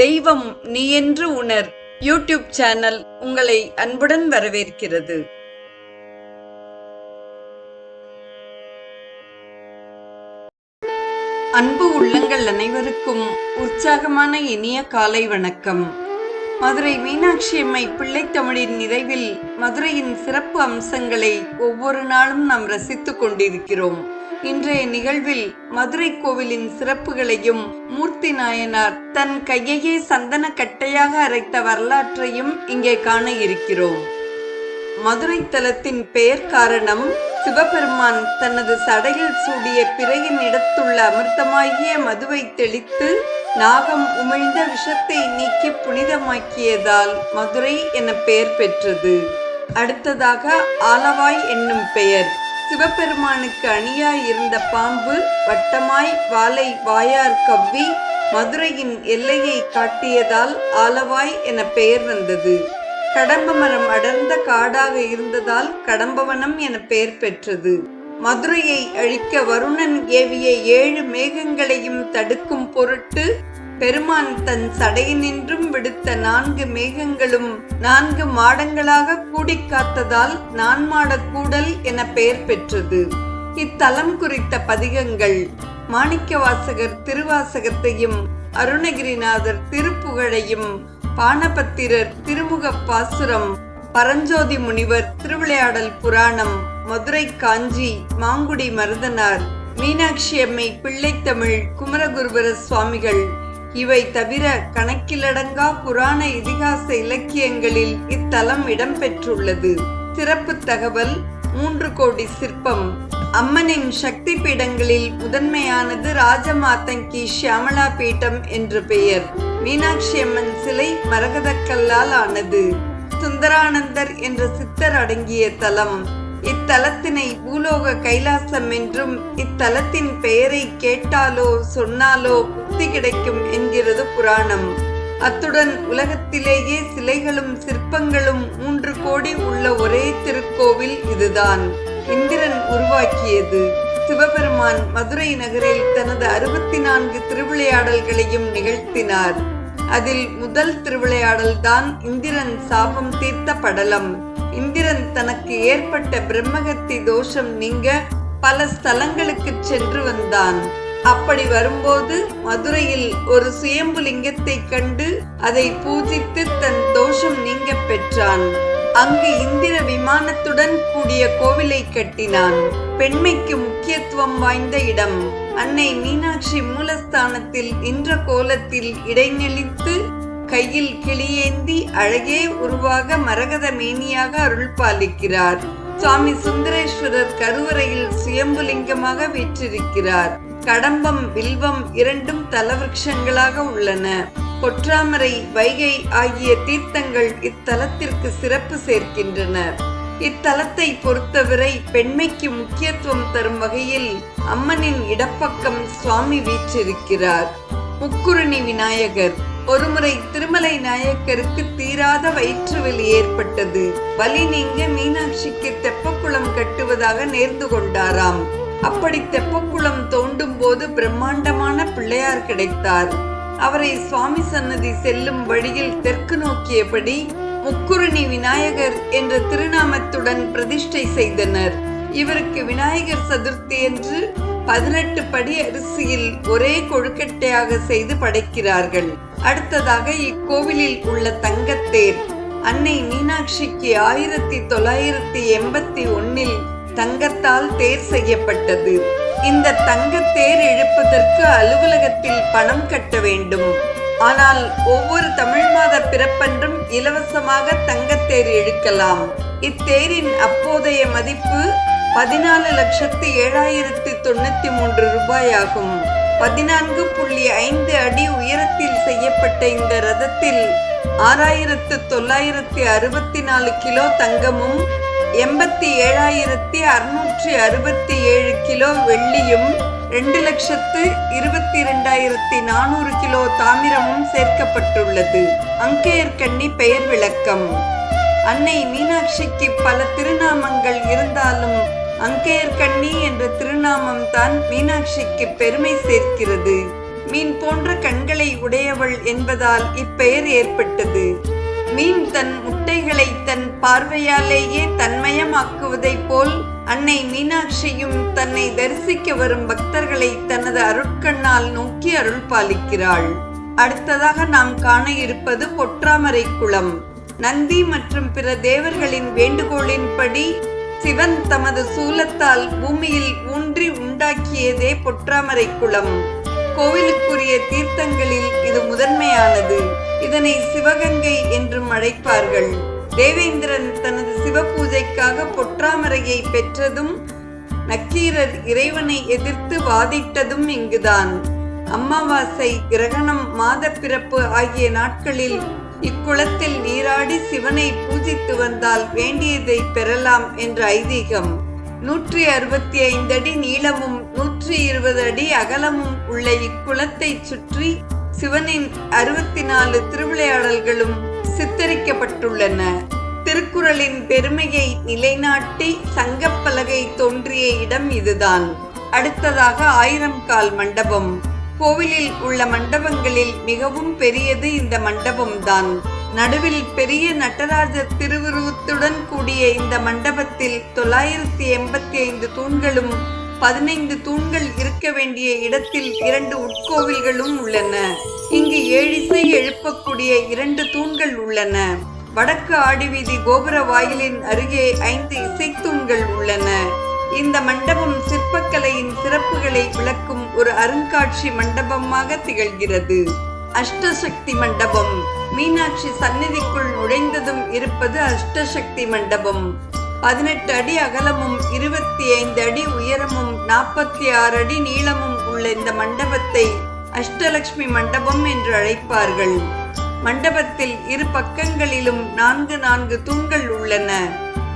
தெய்வம் நீ என்று உணர். யூடியூப் சேனல் உங்களை அன்புடன் வரவேற்கிறது. அன்பு உள்ளங்கள் அனைவருக்கும் உற்சாகமான இனிய காலை வணக்கம். மதுரை மீனாட்சி அம்மை பிள்ளைத்தமிழின் நிறைவில் மதுரையின் சிறப்பு அம்சங்களை ஒவ்வொரு நாளும் நாம் ரசித்துக் கொண்டிருக்கிறோம். இன்றைய நிகழ்வில் மதுரை கோவிலின் சிறப்புகளையும் மூர்த்தி நாயனார் தன் கையையே சந்தன கட்டையாக அரைத்த வரலாற்றையும் இங்கே காண இருக்கிறோம். மதுரை தலத்தின் பெயர் காரணம் சிவபெருமான் தனது சடையில் சூடிய பிறையின் இடத்துள்ள அமிர்தமாகிய மதுவை தெளித்து நாகம் உமிழ்ந்த விஷத்தை நீக்கி புனிதமாக்கியதால் மதுரை என பெயர் பெற்றது. அடுத்ததாக ஆலவாய் என்னும் பெயர். சிவபெருமானுக்கு அணியாய் இருந்த பாம்பு வட்டமாய் வாலை வாயார் கவ்வி மதுரையின் எல்லையை காட்டியதால் ஆலவாய் என பெயர் வந்தது. கடம்ப மரம் அடர்ந்த காடாக இருந்ததால் கடம்பவனம் என பெயர் பெற்றது. மதுரையை அழிக்க வருணன் ஏவிய ஏழு மேகங்களையும் தடுக்கும் பொருட்டு பெருமான் தன் சடையினின்றும் விடுத்த நான்கு மேகங்களும் நான்கு மாடங்களாக கூடிக் காத்ததால் நான்மாட கூடல் என பெயர் பெற்றது. இத்தலம் குறித்த பதிகங்கள் மாணிக்கவாசகர் திருவாசகத்தையும் அருணகிரிநாதர் திருப்புகழையும் பானபத்திரர் திருமுகப் பாசுரம் பரஞ்சோதி முனிவர் திருவிளையாடல் புராணம் மதுரை காஞ்சி மாங்குடி மருதனார் மீனாட்சி அம்மை பிள்ளைத்தமிழ் குமரகுருபர சுவாமிகள் இவை தவிர கணக்கிலடங்கா புராண இதிகாச இலக்கியங்களில் இத்தலம் இடம்பெற்றுள்ளது. சிறப்பு தகவல் மூன்று கோடி சிற்பம். அம்மனின் சக்தி பீடங்களில் முதன்மையானது ராஜமாதங்கி ஷியாமலா பீட்டம் என்று பெயர். மீனாட்சி அம்மன் சிலை மரகதக்கல்லால் ஆனது. சுந்தரானந்தர் என்ற சித்தர் அடங்கிய தலம். இத்தலத்தினை பூலோக கைலாசம் என்றும் இத்தலத்தின் பெயரை கேட்டாலோ சொன்னாலோ முக்தி கிடைக்கும் என்கிறது புராணம். அத்துடன் உலகத்திலேயே சிலைகளும் சிற்பங்களும் மூன்று கோடி உள்ள ஒரே திருக்கோவில் இதுதான். இந்திரன் உருவாக்கியது. சிவபெருமான் மதுரை நகரில் தனது அறுபத்தி நான்கு திருவிளையாடல்களையும் நிகழ்த்தினார். அதில் முதல் திருவிளையாடல் தான் இந்திரன் சாபம் தீர்த்த படலம். இந்திரன் தனக்கு ஏற்பட்ட பிரம்மகத்தி தோஷம் நீங்க பல ஸ்தலங்களுக்கு சென்று வந்தான். அப்படி வரும்போது மதுரையில் ஒரு சுயம்பு லிங்கத்தை கண்டு அதை பூஜித்து தன் தோஷம் நீங்க பெற்றான். அங்கு இந்திர விமானத்துடன் கூடிய கோவிலை கட்டினான். பெண்மைக்கு முக்கியத்துவம் வாய்ந்த இடம். அன்னை மீனாட்சி மூலஸ்தானத்தில் நின்ற கோலத்தில் இடைநெளித்து கையில் கிளியேந்தி அழகே உருவாக மரகத மேனியாக அருள் பாலிக்கிறார். சுவாமி சுந்தரேஸ்வரர் கருவறையில் சுயம்புலிங்கமாக வீற்றிருக்கிறார். கடம்பம் வில்வம் இரண்டும் தலவிருஷங்களாக உள்ளன. பொற்றாமரை வைகை ஆகிய தீர்த்தங்கள் இத்தலத்திற்கு சிறப்பு சேர்க்கின்றன. இத்தலத்தை பொறுத்தவரை பெண்மைக்கு முக்கியத்துவம் தரும் வகையில் அம்மனின் இடப்பக்கம் சுவாமி வீற்றிருக்கிறார். முக்குருணி விநாயகர் ஒருமுறை திருமலை நாயக்கருக்கு தீராத வயிற்றுவலி ஏற்பட்டது. வலி நீங்க மீனாட்சிக்கு தெப்பக்குளம் கட்டுவதாக நேர்ந்து கொண்டாராம். அப்படி தெப்பக்குளம் தோண்டும் போது பிரம்மாண்டமான பிள்ளையார் கிடைத்தார். அவரை சுவாமி சன்னதி செல்லும் வழியில் தெற்கு நோக்கியபடி முக்குருணி விநாயகர் என்ற திருநாமத்துடன் பிரதிஷ்டை செய்தனர். இவருக்கு விநாயகர் சதுர்த்தி என்று பதினெட்டு படி அரிசியில் ஒரே கொழுக்கட்டையாக செய்து படைக்கிறார்கள். அடுத்ததாக இக்கோவிலில் உள்ள தங்கத்தேர். அன்னை மீனாட்சிக்கு ஆயிரத்தி தொள்ளாயிரத்தி எண்பத்தி ஒன்னில் தங்கத்தால் தேர் செய்யப்பட்டது. இந்த தங்கத்தேர் இழுப்பதற்கு அலுவலகத்தில் பணம் கட்ட வேண்டும். ஆனால் ஒவ்வொரு தமிழ் மாத பிறப்பன்றும் இலவசமாக தங்கத்தேர் இழுக்கலாம். இத்தேரின் அப்போதைய மதிப்பு பதினாலு லட்சத்து ஏழாயிரத்தி தொண்ணூத்தி மூன்று ரூபாய் ஆகும் பதினான்கு புள்ளி ஐந்து அடி உயரத்தில் செய்யப்பட்ட இந்த ரதத்தில் ஆறாயிரத்து தொள்ளாயிரத்தி அறுபத்தி நாலு கிலோ தங்கமும் எண்பத்தி ஏழாயிரத்தி அறுநூற்றி அறுபத்தி ஏழு கிலோ வெள்ளியும் ரெண்டு லட்சத்து இருபத்தி ரெண்டாயிரத்தி நானூறு கிலோ தாமிரமும் சேர்க்கப்பட்டுள்ளது. அங்கேயர்கண்ணி பெயர் விளக்கம். அன்னை மீனாட்சிக்கு பல திருநாமங்கள் இருந்தாலும் அங்கேயர்கண்ணி என்ற திருநாமம் தான் மீனாட்சிக்கு பெருமை சேர்க்கிறது. மீன் போன்ற கண்களை உடையவள் என்பதால் இப்பெயர் ஏற்பட்டது. மீன் தன் முட்டைகளை தன் பார்வையாலேயே தன்மயமாக்குவதைப் போல் அன்னை மீனாட்சியும் தன்னை தரிசிக்க வரும் பக்தர்களை தனது அருட்கண்ணால் நோக்கி அருள் பாலிக்கிறாள். அடுத்ததாக நாம் காண இருப்பது பொற்றாமரை குளம். நந்தி மற்றும் பிற தேவர்களின் வேண்டுகோளின்படி சிவன் தமது சூலத்தால் பூமியில் ஊன்றி உண்டாக்கியதே பொற்றாமரை குளம். கோவிலுக்குரிய தீர்த்தங்களில் இது முதன்மையானது. இதனை சிவகங்கை என்றும் அழைப்பார்கள். தேவேந்திரன் தனது சிவ பூஜைக்காக பொற்றாமரையை பெற்றதும் நக்கீரர் இறைவனை எதிர்த்து வாதிட்டதும் இங்குதான். அமாவாசை கிரகணம் மாதப்பிறப்பு ஆகிய நாட்களில் இக்குளத்தில் நீராடி சிவனை பூஜித்து வந்தால் வேண்டியதை பெறலாம் என்ற ஐதீகம். நூற்றி அறுபத்தி ஐந்து அடி நீளமும் நூற்றி இருபது அடி அகலமும் உள்ள இக்குளத்தை சுற்றி சிவனின் அறுபத்தி நாலு திருவிளையாடல்களும் சித்தரிக்கப்பட்டுள்ளன. திருக்குறளின் பெருமையை நிலைநாட்டி சங்கப்பலகை தோன்றிய இடம் இதுதான். அடுத்ததாக ஆயிரம் கால் மண்டபம். கோவிலில் உள்ள மண்டபங்களில் மிகவும் பெரியது இந்த மண்டபம்தான். நடுவில் பெரிய நடராஜர் திருவுருவத்துடன் கூடிய இந்த மண்டபத்தில் தொள்ளாயிரத்தி எண்பத்தி ஐந்து தூண்களும் பதினைந்து தூண்கள் இருக்க வேண்டிய இடத்தில் இரண்டு உட்கோவில்களும் உள்ளன. இங்கு ஏழிசை எழுப்பக்கூடிய இரண்டு தூண்கள் உள்ளன. வடக்கு ஆடிவீதி கோபுர வாயிலின் அருகே ஐந்து இசைத்தூண்கள் உள்ளன. இந்த மண்டபம் சிற்பக்கலையின் சிறப்புகளை விளக்கும் ஒரு அருங்காட்சி மண்டபமாக திகழ்கிறது. அஷ்டசக்தி மண்டபம். மீனாட்சி சந்நிதிக்குள் நுழைந்ததும் இருப்பது அஷ்டசக்தி மண்டபம். பதினெட்டு அடி அகலமும் இருபத்தி ஐந்து அடி உயரமும் நாற்பத்தி ஆறு அடி நீளமும் உள்ள இந்த மண்டபத்தை அஷ்டலக்ஷ்மி மண்டபம் என்று அழைப்பார்கள். மண்டபத்தில் இரு பக்கங்களிலும் நான்கு நான்கு தூண்கள் உள்ளன.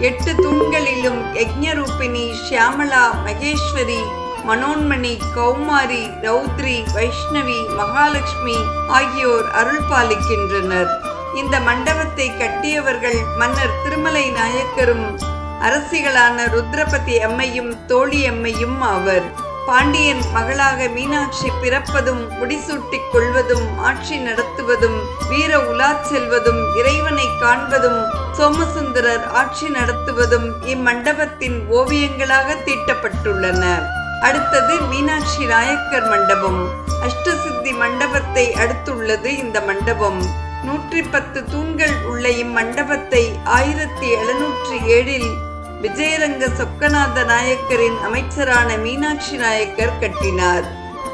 எட்டு தூண்களிலும் யஜ்ஞரூபிணி ஷியாமலா மகேஸ்வரி மனோன்மணி கௌமாரி ரௌத்ரி வைஷ்ணவி மகாலட்சுமி ஆகியோர் அருள் பாலிக்கின்றனர் இந்த மண்டபத்தை கட்டியவர்கள் மன்னர் திருமலை நாயக்கரும் அரசிகளான ருத்ரபதி அம்மையும் தோழி அம்மையும் ஆவர். பாண்டியன் மகளாக மீனாட்சி பிறப்பதும் முடிசூட்டிக் கொள்வதும் ஆட்சி நடத்துவதும் வீர உலா செல்வதும் இறைவனை காண்பதும் சோமசுந்தரர் ஆட்சி நடத்துவதும் இம்மண்டபத்தின் ஓவியங்களாக தீட்டப்பட்டுள்ளன. அடுத்தது மீனாட்சி நாயக்கர் மண்டபம். அஷ்டசித்தி மண்டபத்தை அடுத்துள்ளது இந்த மண்டபம். நூற்றி பத்து தூண்கள் உள்ள இம்மண்டபத்தை ஆயிரத்தி எழுநூற்றி ஏழில் விஜயரங்க சொக்கநாத நாயக்கரின் அமைச்சரான மீனாட்சி நாயக்கர் கட்டினார்.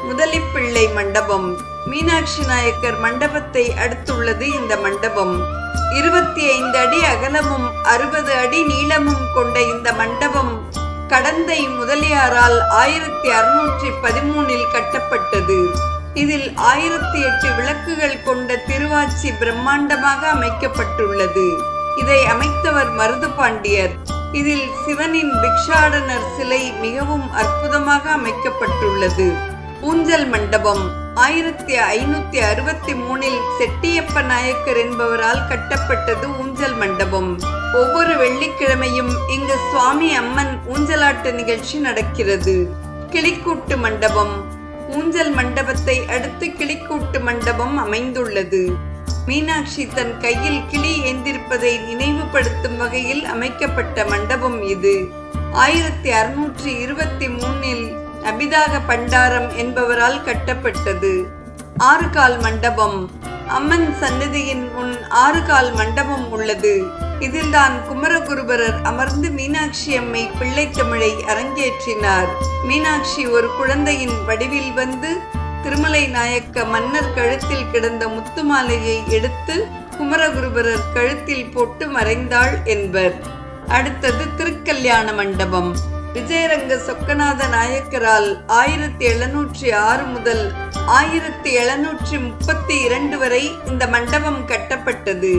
முதலிப்பிள்ளை மண்டபம். மீனாட்சி நாயக்கர் மண்டபத்தை அடுத்துள்ளது இந்த மண்டபம். இருபத்தி ஐந்து அடி அகலமும் அறுபது அடி நீளமும் கொண்ட இந்த மண்டபம் கடந்தை முதலியாரால் ஆயிரத்தி அறுநூற்றி பதிமூனில் கட்டப்பட்டது. இதில் ஆயிரத்தி எட்டு விளக்குகள் கொண்ட திருவாச்சி பிரம்மாண்டமாக அமைக்கப்பட்டுள்ளது. இதை அமைத்தவர் மருது பாண்டியர் இதில் சிவனின் பிக்ஷாடனர் சிலை மிகவும் அற்புதமாக அமைக்கப்பட்டுள்ளது. ஊஞ்சல் மண்டபம் ஆயிரத்தி ஐநூத்தி அறுபத்தி மூணில் செட்டியப்ப நாயக்கர் என்பவரால் கட்டப்பட்டது ஊஞ்சல் மண்டபம். ஒவ்வொரு வெள்ளிக்கிழமையும் இங்கு சுவாமி அம்மன் ஊஞ்சலாட்டு நிகழ்ச்சி நடக்கிறது. கிளிக்கூட்டு மண்டபம். ஊஞ்சல் மண்டபத்தை அடுத்து கிளிக்கூட்டு மண்டபம் அமைந்துள்ளது. மீனாட்சி தன் கையில் கிளி ஏந்திருப்பதை நினைவுபடுத்தும் வகையில் அமைக்கப்பட்ட மண்டபம் இது. ஆயிரத்தி அறுநூற்றி இருபத்தி மூணில் அபிதாக பண்டாரம் என்பவரால் கட்டப்பட்டது. ஆறு கால் மண்டபம். அம்மன் சன்னதியின் முன் ஆறு கால் மண்டபம் உள்ளது. இதில்தான் குமரகுருபரர் அமர்ந்து மீனாட்சி அம்மை பிள்ளை தமிழை அரங்கேற்றினார். மீனாட்சி ஒரு குழந்தையின் வடிவில் வந்து திருமலை நாயக்க மன்னர் கழுத்தில் கிடந்த முத்துமாலையை எடுத்து குமரகுருபரர் கழுத்தில் போட்டு மறைந்தாள் என்பர். அடுத்தது திருக்கல்யாண மண்டபம். விஜயரங்க சொக்கநாத நாயக்கரால் ஆயிரத்தி எழுநூற்றி ஆறு முதல் ஆயிரத்தி எழுநூற்றி முப்பத்தி இரண்டு வரை இந்த மண்டபம் கட்டப்பட்டது.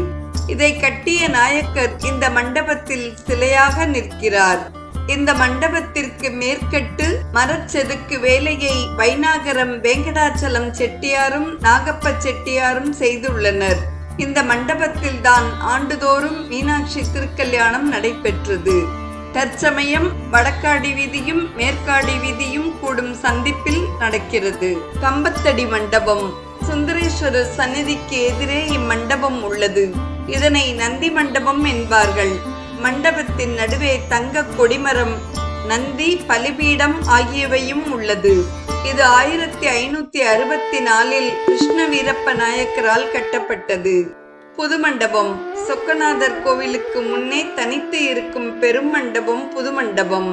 இதை கட்டிய நாயக்கர் இந்த மண்டபத்தில் சிலையாக நிற்கிறார். இந்த மண்டபத்திற்கு மேற்கட்டு மரச்செதுக்கு வேலையை வைநாகரம் வேங்கடாச்சலம் செட்டியாரும் நாகப்ப செட்டியாரும் செய்துள்ளனர். இந்த மண்டபத்தில் தான் ஆண்டுதோறும் மீனாட்சி திருக்கல்யாணம் நடைபெற்றது. தற்சமயம் வடக்காடி வீதியும் மேற்காடி வீதியும் கூடும் சந்திப்பில் நடக்கிறது. கம்பத்தடி மண்டபம். சுந்தரேஸ்வரர் சந்நிதிக்கு எதிரே இம்மண்டபம் உள்ளது. இதனை நந்தி மண்டபம் என்பார்கள். மண்டபத்தின் நடுவே தங்க கொடிமரம் நந்தி பலிபீடம் ஆகியவையும் உள்ளது. இது ஆயிரத்தி ஐநூத்தி அறுபத்தி நாலில் கிருஷ்ண வீரப்ப நாயக்கரால் கட்டப்பட்டது. புது மண்டபம். சொக்கநாதர் கோவிலுக்கு முன்னே தனித்து இருக்கும் பெரும் மண்டபம் புது மண்டபம்.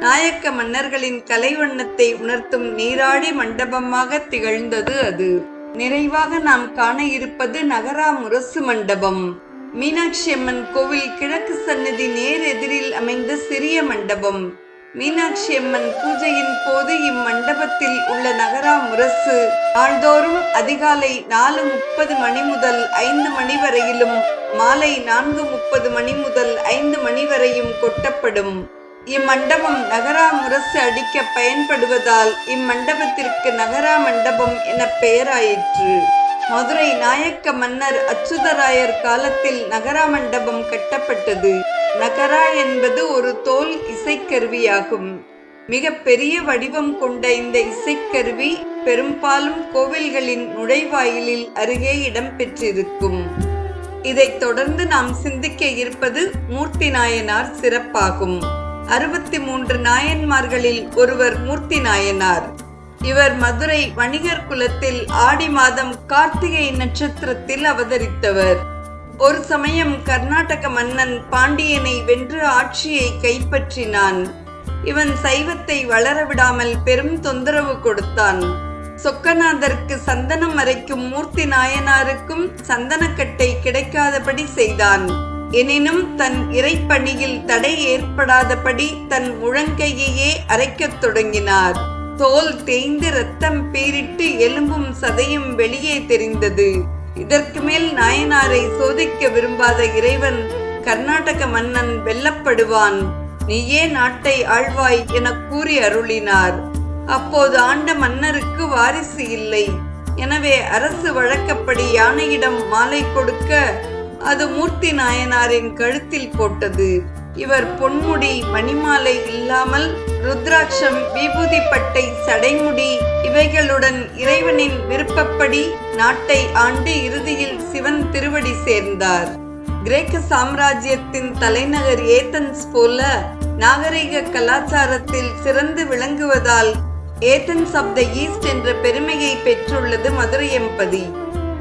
நாயக்க மன்னர்களின் கலைவண்ணத்தை உணர்த்தும் நீராடி மண்டபமாக திகழ்ந்தது அது. நிறைவாக நாம் காண இருப்பது நகரா முரசு மண்டபம். மீனாட்சி அம்மன் கோவில் கிழக்கு சன்னதி நேர் எதிரில் அமைந்த சிறிய மண்டபம். மீனாட்சி அம்மன் பூஜையின் போது இம்மண்டபத்தில் உள்ள நகரா முரசு நாள்தோறும் அதிகாலை நாலு முப்பது மணி முதல் ஐந்து மணி வரையிலும் மாலை நான்கு முப்பது மணி முதல் ஐந்து மணி வரையும் கொட்டப்படும். இம்மண்டபம் நகரா முரசு அடிக்க பயன்படுவதால் இம்மண்டபத்திற்கு நகரா மண்டபம் என பெயராயிற்று மதுரை நாயக்க மன்னர் அச்சுதராயர் காலத்தில் நகரா மண்டபம் கட்டப்பட்டது. நகரா என்பது ஒரு தோல் இசைக்கருவியாகும். மிக பெரிய வடிவம் கொண்ட இந்த இசைக்கருவி பெரும்பாலும் கோவில்களின் நுழைவாயிலில் அருகே இடம்பெற்றிருக்கும் இதைத் தொடர்ந்து நாம் சிந்திக்க இருப்பது மூர்த்தி நாயனார் சிறப்பாகும். அறுபத்தி மூன்று நாயன்மார்களில் ஒருவர் மூர்த்தி நாயனார். இவர் மதுரை வணிகர் குலத்தில் ஆடி மாதம் கார்த்திகை நட்சத்திரத்தில் அவதரித்தவர். ஒரு சமயம் கர்நாடக மன்னன் பாண்டியனை வென்று ஆட்சியை கைப்பற்றினான். இவன் சைவத்தை வளரவிடாமல் பெரும் தொந்தரவு கொடுத்தான். சொக்கநாதருக்கு சந்தனம் அரைக்கும் மூர்த்தி நாயனாருக்கும் சந்தனக்கட்டை கிடைக்காதபடி செய்தான். எனினும் தன் இறைப்பணியில் தடை ஏற்படாதபடி தன் முழங்கையையே அரைக்கத் தொடங்கினார். தோல் தேய்ந்து ரத்தம் பீரிட்டு எலும்பும் சதையும் வெளியே தெரிந்தது. இதற்கு மேல் நாயனாரை சோதிக்க விரும்பாத இறைவன் கர்நாடக மன்னன் வெல்லப்படுவான். நீயே நாட்டை ஆழ்வாய் என கூறி அருளினார். அப்போது ஆண்ட மன்னருக்கு வாரிசு இல்லை. எனவே அரசு வழக்கப்படி யானையிடம் மாலை கொடுக்க அது மூர்த்தி நாயனாரின் கழுத்தில் போட்டது. இவர் பொன்முடி மணிமாலை இல்லாமல் ருத்ராட்சம் விபூதிப்பட்டை சடைமுடி இவைகளுடன் இறைவனின் விருப்பப்படி நாட்டை ஆண்டு இறுதியில் சிவன் திருவடி சேர்ந்தார். கிரேக்க சாம்ராஜ்யத்தின் தலைநகர் ஏத்தன்ஸ் போல நாகரிக கலாச்சாரத்தில் சிறந்து விளங்குவதால் ஏத்தன்ஸ் ஆஃப் த ஈஸ்ட் என்ற பெருமையை பெற்றுள்ளது மதுரை எம்பதி.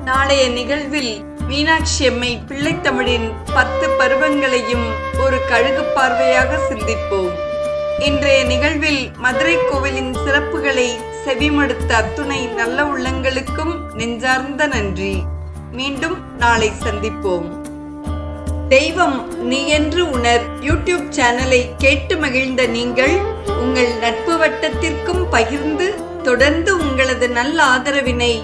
நாளைய நிகழ்வில் மீனாட்சி அம்மை பிள்ளைத்தமிழின் பத்து பருவங்களையும் ஒரு கழுகு பார்வையாக சிந்திப்போம். இன்றைய நிகழ்வில் மதுரை கோவிலின் சிறப்புகளை செவிமடுத்த அத்துணை நல்ல உள்ளங்களுக்கும் நெஞ்சார்ந்த நன்றி. மீண்டும் நாளை சந்திப்போம். தெய்வம் நீ என்று உணர் யூடியூப் சேனலை கேட்டு மகிழ்ந்த நீங்கள் உங்கள் நட்பு வட்டத்திற்கும் பகிர்ந்து தொடர்ந்து உங்களது நல்ல ஆதரவினை